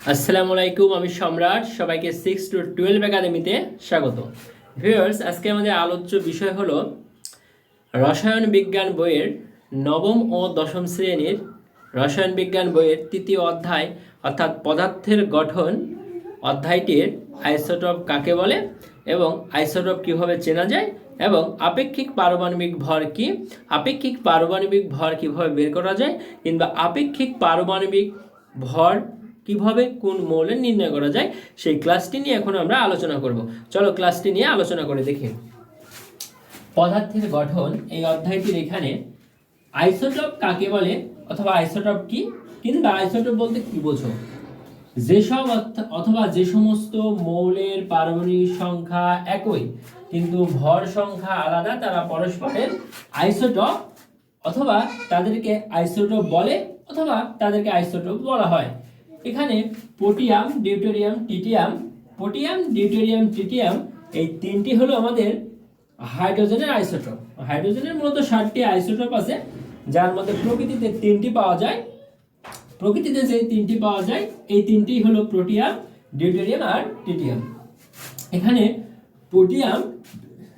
আসসালামু আলাইকুম, আমি সম্রাট। সবাইকে সিক্স টু টুয়েলভ একাডেমিতে স্বাগত। ভিউয়ার্স আজকে আমাদের আলোচ্য বিষয় হলো রসায়ন বিজ্ঞান বইয়ের নবম ও দশম শ্রেণির রসায়ন বিজ্ঞান বইয়ের তৃতীয় অধ্যায়, অর্থাৎ পদার্থের গঠন অধ্যায়টির আইসোটপ কাকে বলে এবং আইসোটপ কীভাবে চেনা যায় এবং আপেক্ষিক পারমাণবিক ভর কি, আপেক্ষিক পারমাণবিক ভর কীভাবে বের করা যায় কিংবা আপেক্ষিক পারমাণবিক ভর কীভাবে কোন মৌলের নির্ণয় করা যায়, সেই ক্লাসটি নিয়ে এখন আমরা আলোচনা করব। চলো ক্লাসটি নিয়ে আলোচনা করে দেখি। পদার্থের গঠন এই অধ্যায়টির এখানে আইসোটপ কাকে বলে অথবা আইসোটপ কি? কিংবা আইসোটপ বলতে কি বোঝো? যেসব অথবা যে সমস্ত মৌলের পারমাণবিক সংখ্যা একই, কিন্তু ভর সংখ্যা আলাদা, তারা পরস্পরের আইসোটপ অথবা তাদেরকে আইসোটোপ বলে অথবা তাদেরকে আইসোটোপ বলা হয়। এখানে পোটিয়াম, ডিউটেরিয়াম, টিটিয়াম, পোটিয়াম, ডিউটেরিয়াম, টিটিয়াম, এই তিনটি হলো আমাদের হাইড্রোজেনের আইসোটোপ। হাইড্রোজেনের মূলত ষাটটি আইসোটোপ আছে, যার মধ্যে প্রকৃতিতে তিনটি পাওয়া যায়। প্রকৃতিতে যে তিনটি পাওয়া যায়, এই তিনটি হলো প্রোটিয়াম, ডিউটেরিয়াম আর টিটিয়াম। এখানে প্রোটিয়াম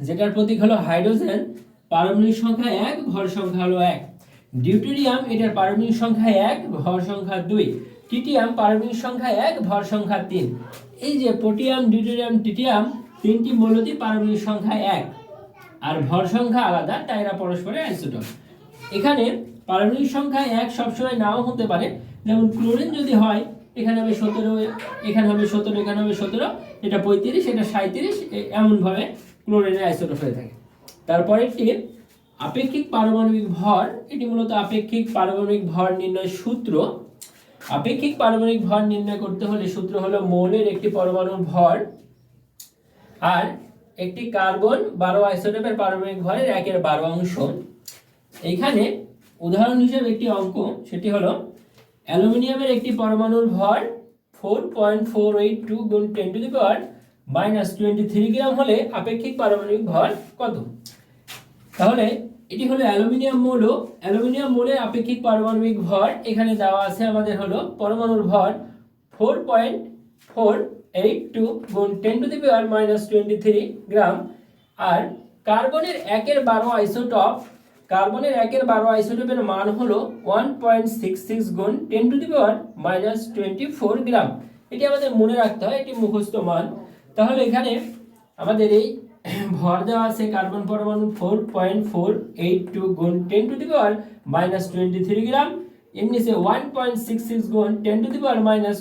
যেটার প্রতীক হলো হাইড্রোজেন, পারমাণবিক সংখ্যা এক, ভর সংখ্যা হলো এক। ডিউটেরিয়াম, এটার পারমাণবিক সংখ্যা এক, ভর সংখ্যা দুই। টিটিয়াম পারমাণবিক সংখ্যা এক, ভর সংখ্যা তিন। এই যে প্রোটিয়াম ডিউটেরিয়াম টিটিয়াম, তিনটি মৌলতি পারমাণবিক সংখ্যা এক। আর ভর সংখ্যা আলাদা, তাই এরা পরস্পরের আইসোটপ। এখানে পারমাণবিক সংখ্যা এক সবসময় নাও হতে পারে। যেমন ক্লোরিন যদি হয়, এখানে হবে সতেরো, এখানে হবে সতেরো, এখানে হবে সতেরো, এটা পঁয়ত্রিশ, এটা সাঁত্রিশ এমনভাবে ক্লোরিনের আইসোটোপ হয়ে থাকে। তারপরে একটি আপেক্ষিক পারমাণবিক ভর, এটি মূলত আপেক্ষিক পারমাণবিক ভর নির্ণয় সূত্র। আপেক্ষিক পারমাণবিক ভর নির্ণয় করতে হলে সূত্র হলো মৌলের একটি পরমাণুর ভর আর একটি কার্বন বারো আইসোটোপের পারমাণবিক ভরের একের বারো অংশ। এইখানে উদাহরণ হিসেবে একটি অঙ্ক, সেটি হলো অ্যালুমিনিয়ামের একটি পরমাণুর ভর four point four eight two গুণ ten to the power minus twenty three gram হলে আপেক্ষিক পারমাণবিক ভর কত? তাহলে এটি হলো অ্যালুমিনিয়াম মৌল অ্যালুমিনিয়াম মৌলের আপেক্ষিক পারমাণবিক ভর এখানে দেওয়া আছে আমাদের হলো পরমাণুর ভর four point four eight two গুণ ten to the power minus twenty three gram. আর কার্বনের একের বারো আইসোটপ, কার্বনের একের বারো আইসোটপের মান হলো ওয়ান পয়েন্ট সিক্স সিক্স গুণ ten to the power minus twenty four gram. এটি আমাদের মনে রাখতে হয়, এটি মুখস্থ মান। তাহলে এখানে আমাদের এই ভর দেওয়া আছে কার্বন পরমাণু four point four eight two গুণ ten to the power minus twenty three gram এমনি সে ওয়ান পয়েন্ট সিক্স সিক্স গুণ ten to the power minus